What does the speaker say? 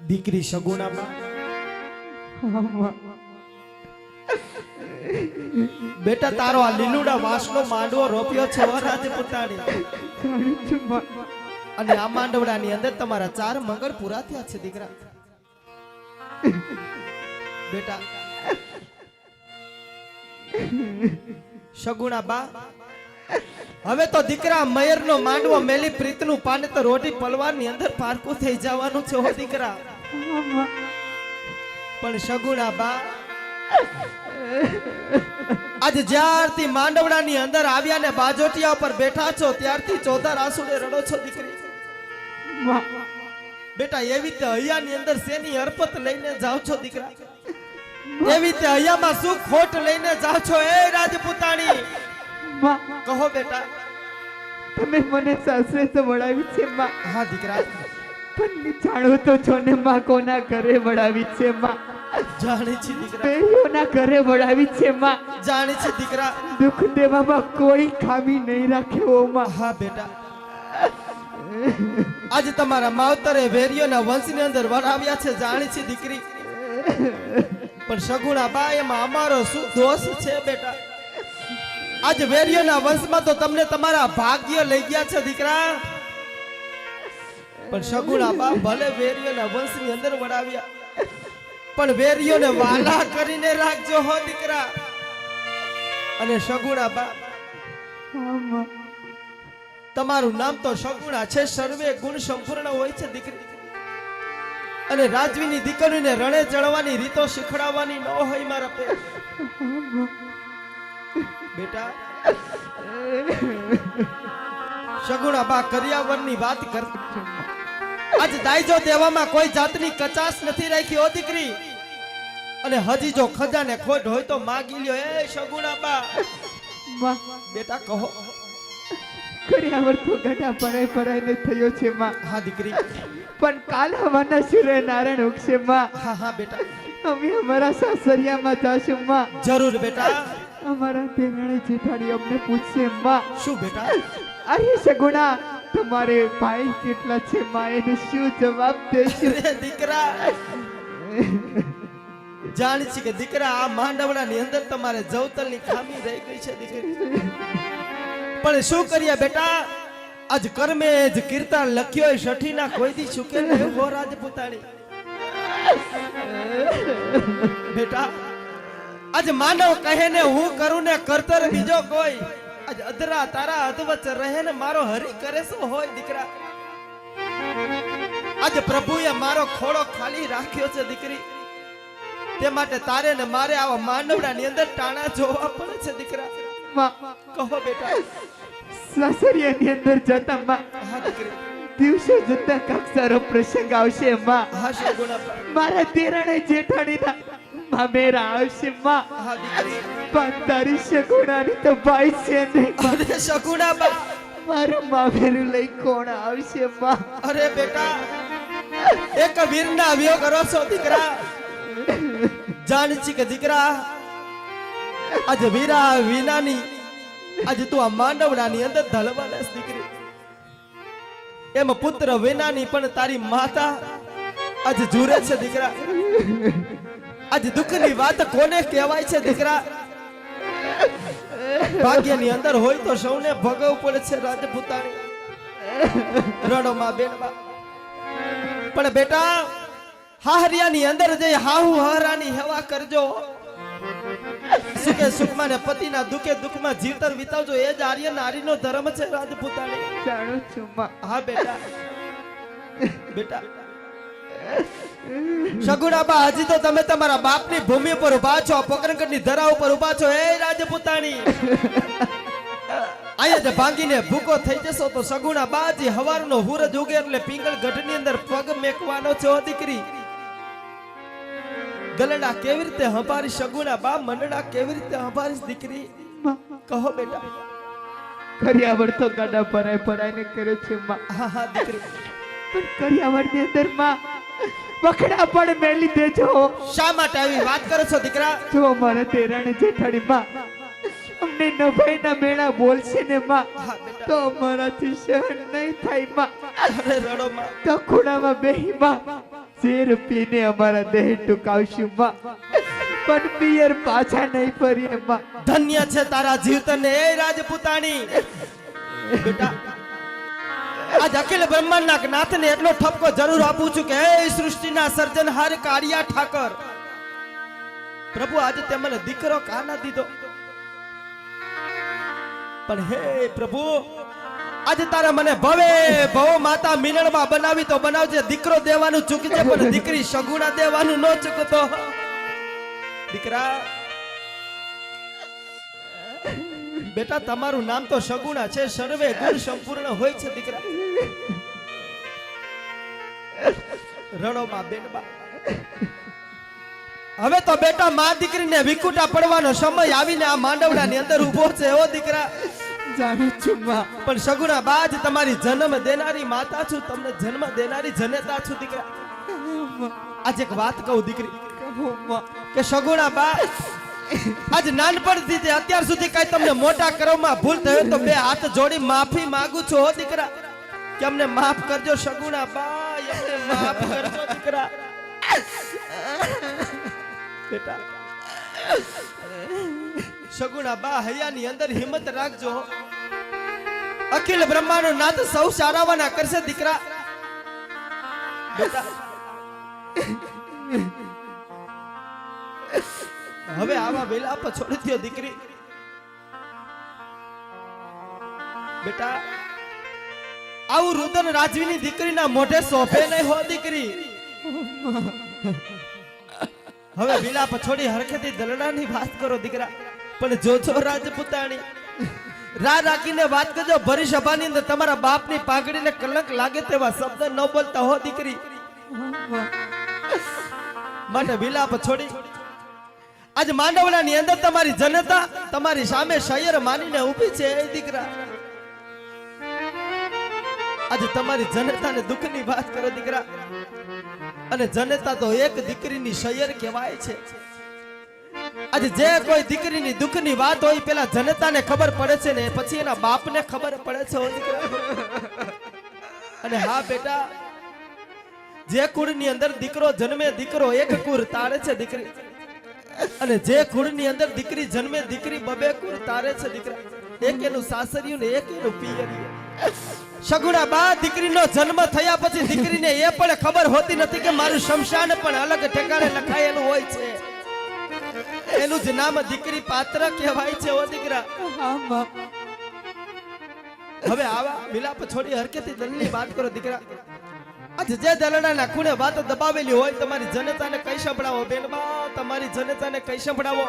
દીકરી સગુણામાં. બેટા, તારો આ લીલુડા વાસનો માંડવો રોપ્યો છે રાજપૂતાણી અને આ માંડવડાની અંદર તમારા ચાર મંગળ પૂરા થયા છે, દીકરા. બેટા સગુણા બા હવે તો દીકરા, મયરનો માંડવો મેલી પ્રીતનું પાન તો રોટી પલવાની અંદર પારકું થઈ જવાનું છે હો દીકરા. પણ સગુણા બા, આજે જ્યારથી માંડવડાની અંદર આવ્યા ને બાજોટિયા ઉપર બેઠા છો, ત્યારથી ચોધાર આંસુડે રડો છો દીકરી. બેટા, એવી રીતે હૈયાની અંદર શેની હરપત લઈને જાઓ છો દીકરા? એવી રીતે હૈયામાં શું ખોટ લઈને જાઓ છો, એ રાજપૂતાણી. માં. કહો બેટા. તમે મને સાસરે તો વળાવી છે માં. હા દીકરા. પણ જાણો તો છો ને માં કોના ઘરે વળાવી છે માં. જાણે છે દીકરા. બેયોના ઘરે વળાવી છે માં. જાણે છે દીકરા. દુઃખ દેવામાં કોઈ ખામી નહીં રાખ્યો માં. હા બેટા. આજે તમારા માવતરે વેરીઓના વંશની અંદર વળાવ્યા છે જાણી છે દીકરી. પણ સગુણા બા એમાં અમારો શું દોષ છે બેટા? આજે વેરીઓના વંશમાં તો તમને તમારા ભાગ્ય લઈ ગયા છે દીકરા. પણ સગુણા બા ભલે વેરીઓના વંશની અંદર વડાવ્યા પણ વેર્યોને વાલા કરીને રાખજો હો દીકરા. અને સગુણા બા તમારું નામ તો શગુણા છે સર્વે ગુણ સંપૂર્ણ હોય છે દીકરી. અને રાજવીની દીકરીને રણે ચડવાની રીતો શીખડાવવાની ન હોય મારા પે. બેટા. સગુણા બા કરિયાવરની વાત કર. આજ દાઈજો દેવામાં કોઈ જાતની કચાસ નથી રાખી ઓ દીકરી. અને હજી જો ખજાને ખોટ હોય તો માગી લ્યો. એ સગુણા બા. બેટા કહો. કર્યાવર તો ગઢા પરાય પરાયને થયો છે માં. હા દીકરી. પણ કાલ હવાના સૂર્ય નારાયણ ઉગશે માં. હા હા બેટા. અમે અમારા સાસરિયામાં જાશું માં. જરૂર બેટા. અમારા દેરાણી જેઠાણી અમને પૂછશે માં શું બેટા? અરે સગુણા તમારે ભાઈ કેટલા છે માં એને શું જવાબ દેશું? દીકરા જાણ છે કે દીકરા આ માંડવડાની અંદર તમારે જવતલની ખામી રહી ગઈ છે દીકરી. પણ શું કરીએ બેટા? આજ કર્મે જ કીર્તન લખ્યો હોય સઠીના કોઈ દી છુકે નહીં હો રાજપૂતાણી. બેટા આજ માનવ કહે ને હું કરું ને કરતર બીજો કોઈ. આજ અધરા તારા અધવચ રહે ને મારો હરી કરે શું હોય દીકરા? આજ પ્રભુએ મારો ખોળો ખાલી રાખ્યો છે દીકરી. તે માટે તારે ને મારે આવા માનવડાની અંદર ટાણા જોવા પડે છે દીકરા. કહો બેટા. સાસરિયાની અંદર જતા માં. દિવસો જતા કાક સારો પ્રસંગ આવશે માં. મારા તેરણે જેઠાણી દેરાણી આવશે માં દીકરી પણ તો ભાઈ છે નહીં અરે બા મારું મામેરું લઈ કોણ આવશે માં અરે બેટા એક વીરના વિયો કરો છો દીકરા જાણ કે દીકરા આજે વીરા વિનાની આજે તું આ માંડવડાની અંદર ધલવાલેસ દીકરી એમ પુત્ર વિનાની પણ તારી માતા આજે જુરે છે દીકરા આજે દુઃખની વાત કોને કહેવાય છે દીકરા? ભાગ્યની અંદર હોય તો સૌને ભગવ પડે છે રાજપૂતાણી. રડોમાં બેન પણ બેટા હાહરિયાની અંદર જઈ હાહુ હારાની હેવા કરજો. સુખે સુખમાં ને પતિના દુખે દુઃખમાં જીવતર વિતાવજો. એ જ આર્ય નારીનો ધર્મ છે રાજપૂતાણી. જાણું છું હા બેટા. બેટા. સગુણાબા હજી તો તમે તમારા બાપની ભૂમિ પર ઊભા છો પોકરણગઢની ધરા ઉપર ઊભા છો. એ રાજપૂતાણી. અહીંયા જ ભાંગીને ભૂકો થઈ જશો તો સગુણા બાજી હવારનો હુરજ ઉગે એટલે પિંગળ ગઢની અંદર પગ મેકવાનો છો દીકરી. ગલડા કેવી રીતે હંભારી સગુણા બા મંડળા કેવી રીતે હંભારી દીકરી? કહો બેટા. કરિયાવર તો ગાડા પરાય પરાય ને કરે છે માં. હા હા દીકરી. પણ કર્યાવરની અંદરમાં વખડા પણ મેલી દેજો. શા માટે આવી વાત કરો છો દીકરા? જો મારા તેરાણી જેઠાણી માં અમને નભાઈના મેળા બોલશે ને માં તો અમારાથી સહન નહીં થાયમાં. રડો માં. તો ખૂણામાં બેહી માં. ઝેર પીને અમારા દેહ ટુકાવશું માં. પણ પિયર પાછા નહીં ફરીએ માં. ધન્ય છે તારા જીવતને એ રાજપૂતાણી. બેટા આજ અખિલ બ્રહ્માંડના નાથને એટલો ઠપકો જરૂર આપું છું કે હે સૃષ્ટિના સર્જનહાર કાળિયા ઠાકર. પ્રભુ, આજે તે દીકરો કા ના દીધો? પણ હે પ્રભુ, આજે તારે મને ભવે, ભવ માતા મિલણમાં બનાવી તો બનાવજે. દીકરો દેવાનું ચૂકજે, પણ દીકરી સગુણા દેવાનું ન ચૂકતો. દીકરા બેટા તમારું નામ તો સગુણા છે. સર્વે ગુણ સંપૂર્ણ હોય છે દીકરા. રડો માં બેનબા. હવે તો બેટા માં દીકરીને વિકુટા પડવાનો સમય આવીને આ માંડવડાની અંદર ઊભો છે ઓ દીકરા. જાણું છું માં. પણ સગુણા બાજ તમારી જન્મ દેનારી માતા છું તમને જન્મ દેનારી જનેતા છું દીકરા. આજે એક વાત કહું દીકરી. કે સગુણા બા આજ નાનપણથી તે અત્યાર સુધી કઈ તમને મોટા કરવામાં ભૂલ થયો તો બે હાથ જોડી માફી માંગુ છું, હો દીકરા. કે અમને માફ કરજો સગુણા બા અમને માફ કરજો દીકરા. બેટા. સગુણા બા, હૈયાની અંદર હિંમત રાખજો. અખિલ બ્રહ્માનો નાથ સૌ સારાવાના કરશે દીકરા. બેટા. હવે આવા વેલા પર છોડી દ્યો દીકરી. બેટા, આવું રુદન રાજવીની દીકરીના મોઢે શોભે નહીં હો દીકરી. હવે વિલાપ છોડી હરખેથી દલડાની વાત કરો દીકરા. પણ જોજો રાજપૂતાણી રા રાખીને વાત કરજો, ભરી સભાની અંદર તમારા બાપની પાઘડીને કલંક લાગે તેવા શબ્દ ન બોલતા હો દીકરી. માટે વિલાપ છોડી આજ માંડવડાની અંદર તમારી જનતા તમારી સામે શયર માનીને ઊભી છે, એ દીકરા. આજે તમારી જનતાને દુઃખની વાત કરો, દીકરા. અને જનતા તો એક દીકરીની શયર કહેવાય છે. આજે જે કોઈ દીકરીની દુઃખની વાત હોય, પેલા જનતાને ખબર પડે છે ને, પછી એના બાપને ખબર પડે છે અને હા, બેટા, જે કુળની અંદર દીકરો જન્મે, દીકરો એક કુર તારે છે, દીકરી. અને જે કુળની અંદર દીકરી જન્મે દીકરી બબે કુળ તારે છે દીકરા. એક એનું સાસરિયું ને એક એનું પિયરિયું. સગુણા બા દીકરીનો જન્મ થયા પછી દીકરીને એ પણ ખબર હોતી નથી કે મારું શમશાન પણ અલગ ઠેકાણે લખાયેલું હોય છે. એનું જ નામ દીકરી પાત્ર કહેવાય છે ઓ દીકરા. હવે આવા મિલાપ છોડી હરકેતી દલની વાત કરો દીકરા. જે દલડાના ખૂણે વાત દબાવેલી હોય, તમારી જનતાને કઈ સંભળાવો બેનબા તમારી જનતાને કઈ સંભળાવો.